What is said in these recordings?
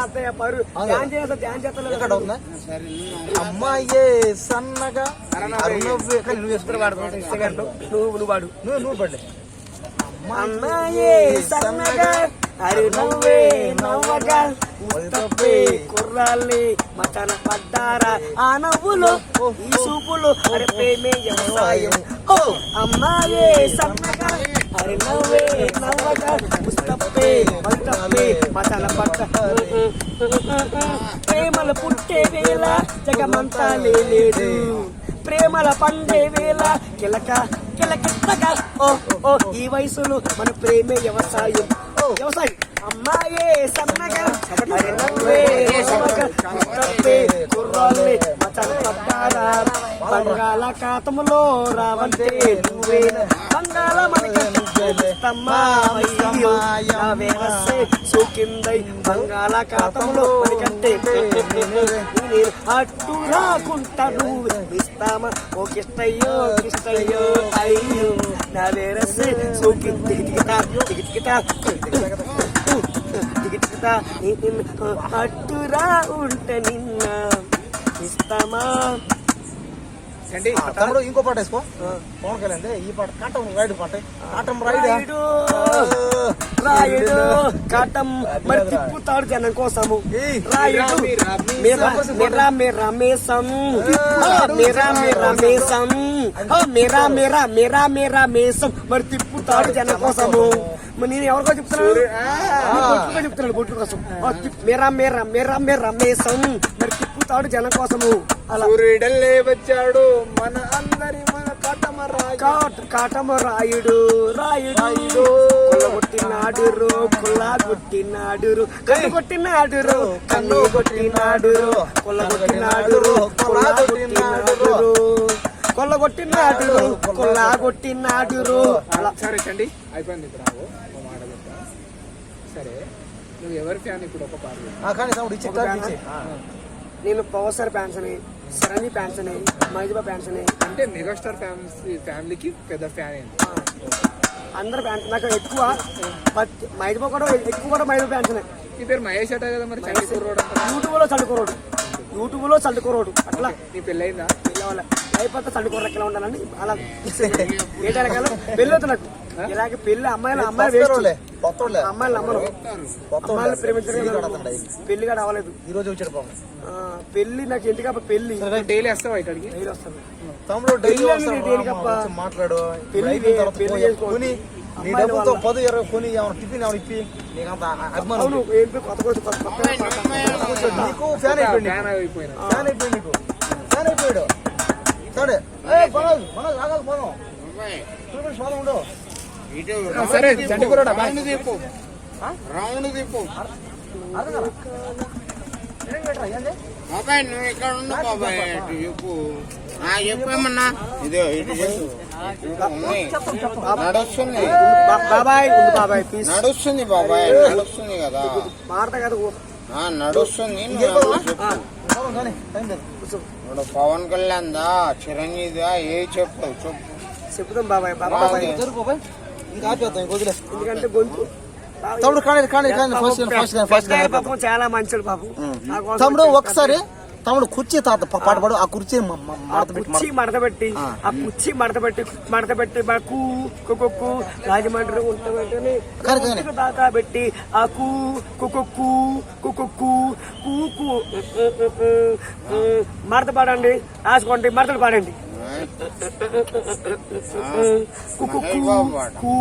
అత్తయ్య పరు. అవునా? ధ్యాన్ చేస్తా ధ్యాన్ చేస్తా ఎక్కడ ఉందా? అమ్మాయే సన్నగా నువ్వు లో నువ్వు నువ్వు వాడు. నువ్వు నువ్వు పడ్డే అమ్మాయే సన్నగా అరి నవ్వే నవ్వగా ముస్తపే కుర్రాళ్ళే మచన పడ్డారా? ఆ నవ్వులో ఈ చూపులో అరే ప్రేమే వ్యవసాయం ఓ అమ్మాయే సన్నగా అరే నవ్వే నవ్వగా ముస్తపే ముస్తపే మచన పడ్డ ప్రేమలు పుట్టే వేళ జగమంతా లేలేదు ప్రేమల పండే వేళ కిలక కిలకిత్తగా ఓ ఓ ఈ వయసులో మన ప్రేమే వ్యవసాయం వ్యవసాయం అమ్మాయే సన్నగా అరే నవ్వే నవ్వగా, ముస్తపే కుర్రాళ్ళే మచన పడ్డారా బంగాళాఖాతములో రావంటే నువ్వే బంగాళ మనకి సోకిందై బంగాళాఖాతంలో మనకంటే అట్టు రాకుంటారు ఇస్తామా ఓ కిష్టయ్యో కిష్టయ్యో అయ్యో నా వేరసే సోకి దిగితా అట్టురా ఉంట నిన్న ఇస్తామా? తమ్ముడు ఇంకో పాట వేసుకో. పవన్ కళ్యాణ్ ఈ పాట కాటం రైడ్ పాట. కాటం రైడ్ రాయుడు. కాటం మరి తిప్పుతాడు జనం కోసము. రాయుడు. మేరా మేరా మేరా మేసం. మేరా మేరా మేసం. మేరా మేరా మేరా మేరా మేసం. మరి తిప్పుతాడు జనం కోసము. నేను ఎవరికో చెప్తున్నాను చెప్తున్నాను కొట్టు కోసం. మేరా మేరా మేరా మేరా మేసం. మరి తిప్పుతాడు జనం కోసము. అలా. సూర్యుడల్లే వచ్చాడు మన అందరి మన కటమరా కాట కాటమ రాయుడు. రాయుడు. కొల్లగొట్టినాడు రో కొల్లా కొట్టినాడు రో. కన్ను కొట్టినాడు రో కన్ను కొట్టినాడు రో. కొట్టినాడు రో. కొల్లగొట్టినాడు రో కొల్లా కొట్టినాడు రో అలా. సరే చండి. అయిపోయింది ఇప్పుడు మాట సరే నువ్వు ఎవరి ఫ్యాన్ ఇప్పుడు ఒక ఇచ్చి నేను పవర్ స్టార్ ఫ్యాన్స్ అని సరణి ఫ్యాన్స్ అని మహిజబా ఫ్యాన్స్ అని. అంటే మెగాస్టార్ ఫ్యాన్స్ ఫ్యామిలీకి పెద్ద ఫ్యాన్ ఆ, అందరు ఫ్యాన్స్ నాకు ఎక్కువ మహిజబా కూడా ఎక్కువ కూడా మహిజబా ఫ్యాన్స్ నీ. పేరు మహేష్ అట కదా మరి చండి కుర్రోడు అంటారా? యూట్యూబ్లో చల్లుకోరోడు యూట్యూబ్లో చల్లుకోరోడు అట్లా నీ పెళ్ళయిందా? పిల్లవాళ్ళ అంతా చల్లుకోరు ఎట్లా ఉండాలని అలా ఏ రకాల పెళ్ళి అవుతుంది నాకు ఇలాగే పెళ్ళి అమ్మాయిలు అమ్మాయి అమ్మాయిలు నమ్మరు. అమ్మాయిలు ప్రేమించడం పెళ్ళి కూడా అవ్వలేదు. ఈ రోజు వచ్చాడు పెళ్ళి నాకు ఎందుకప్ప పెళ్ళి డైలీ వస్తావా ఇక్కడికి? డైలీ తమ్ముడు వచ్చి మాట్లాడు. పోయి చేసుకోవచ్చు. కొని నీ అమ్మాయిల డబ్బుతో వల్ల. పది ఇరవై కొని ఏమైనా టిఫిన్ ఏమైనా ఇప్పి. అభిమానం నీకు ఫ్యాన్ అయిపోయింది ఫ్యాన్ అయిపోయింది నీకు. ఫ్యాన్ అయిపోయాడు సరే మనోజ్ మనోజ్ చూపించి చండి. రౌండ్ దీపు. రౌండ్ దీపు. బాబాయ్ నువ్వు ఇక్కడ ఉండు బాబాయ్. ఇటు చెప్పు. ఆ చెప్పేమన్నా ఇదో ఇటు చెప్పు. నడుస్తుంది. బాబాయ్ బాబాయ్ నడుస్తుంది బాబాయ్ నడుస్తుంది కదా. నడుస్తుంది. ఇప్పుడు పవన్ కళ్యాణ్ దా చిరంజీవి దా ఏ చెప్పు చెప్పు. చెప్తాం బాబాయ్ బాబాయ్. బాబాయ్. ఇంకా ఆపేద్దాం వదిలే. ఎందుకంటే గొంతు తమ్ముడు కానీ కానీ కానీ ఫస్ట్ ఫస్ట్ పాపం చాలా మంచోడు పాపం. తమ్ముడు. ఒకసారి తమ్ముడు కుర్చీ తాత పాట పాడు ఆ కుర్చీ కుర్చీ మడత పెట్టి ఆ. కుర్చీ మడత పెట్టి మడత పెట్టి మనకు కుక్కు రాజమండ్రి ఉంట వెంటనే కానీ, కానీ. ఒంటికి దాకా పెట్టి ఆ కూ కుక్కు కుక్కు కూకు మడత పాడండి రాసుకోండి మడతలు పాడండి కుక్కు. కూ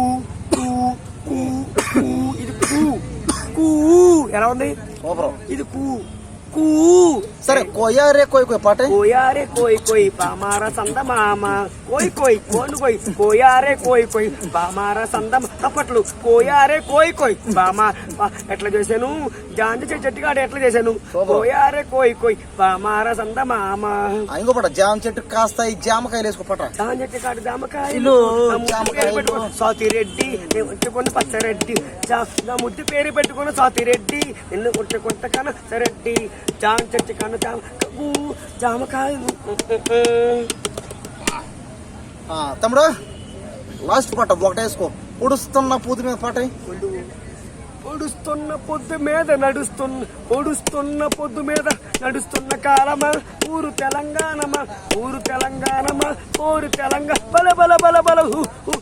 కూ కూ కూ ఇది కూ కూ ఎలా ఉంది ఇది కూ కూ సరే కొయ్యారే కొయ్య కొయ్య పాట. కోయారే కోయి కోయి పామార సంద మామ. కోయి కోయి కోను కోయి. కోయారే కోయి కోయి పామార సంద తప్పట్లు. కోయారే కోయి కోయి బామా ఎట్లా చేశాను? జాంజి చెట్టుగాడు ఎట్లా చేశాను? కోయారే కోయి కోయి పామార సంద మామ. ఆ, ఇంకో పాట జామ చెట్టు కాస్త ఈ జామకాయలు వేసుకో పాట. జాంజి చెట్టు కాడు జామకాయలు. పెట్టుకుని స్వాతిరెడ్డి నేను ఉంచుకున్న పచ్చరెడ్డి నా ముద్దు పేరు పెట్టుకున్న స్వాతిరెడ్డి నిన్ను ఉంచుకుంట కన సరెడ్డి జామ చెట్టు కన జామ తమ్ముడు లాస్ట్ పాట ఒకటే వేసుకో. పుడుస్తున్న పూతి మీద పాట పొడుస్తున్న పొద్దు మీద నడుస్తున్న పొడుస్తున్న పొద్దు మీద నడుస్తున్న కాలమా ఊరు తెలంగాణమా ఊరు తెలంగాణమా ఊరు తెలంగాణ. బల బల బల బల హు, హు.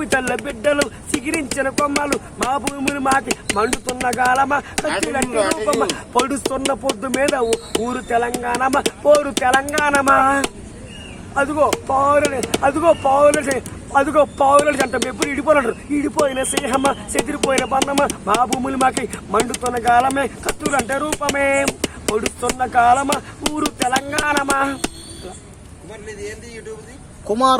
భూమి తల్ల బిడ్డలు సిగిరించిన కొమ్మలు మా భూములు మాకి మండుతున్న కాలమా కత్తిలంటి రూపమా పొడుస్తున్న పొద్దు మీద ఊరు తెలంగాణమా ఊరు తెలంగాణమా? అదిగో పౌరుని అదిగో పౌరుని అదిగో పౌరులు అంట ఎప్పుడు ఇడిపోయినాడు ఇడిపోయిన సింహమ్మ చెదిరిపోయిన పన్నమ్మ మా భూములు మాకి మండుతున్న కాలమే కత్తులు అంటే రూపమే. పొడుస్తున్న కాలమా ఊరు తెలంగాణమా? కుమార్